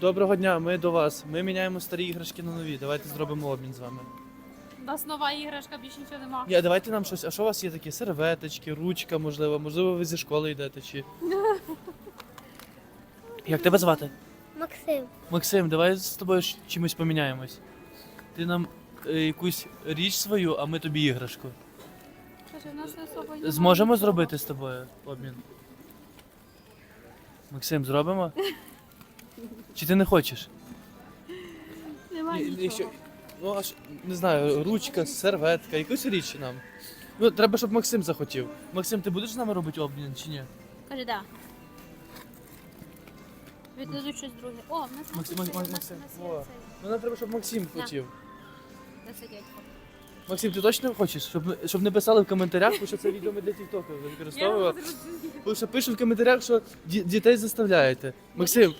Доброго дня, ми до вас. Ми міняємо старі іграшки на нові. Давайте зробимо обмін з вами. У нас нова іграшка, більше нічого нема. Ні, давайте нам щось. А що у вас є такі? Серветочки, ручка, можливо, можливо, ви зі школи йдете чи. Як тебе звати? Максим, Максим, давай з тобою чимось поміняємось. Ти нам е, якусь річ свою, а ми тобі іграшку. Каже, у нас не особо немає Зможемо зробити з тобою обмін? Максим, зробимо? Чи ти не хочеш? Немає нічого. Ну, аж не знаю, ручка, серветка, якусь річ нам. Ну, треба, щоб Максим захотів. Максим, ти будеш з нами робити обмін чи ні? Каже, да. Віддадуть щось друге. О, в нас Максим, Максим, Максим, у о. Ну, нам треба, щоб Максим На. хотів. Максим, ти точно хочеш? Щоб, щоб не писали в коментарях, бо що це відео ми для Тіктоку Я використовуємо. Бо що пишуть в коментарях, що ді- дітей заставляєте. Максим,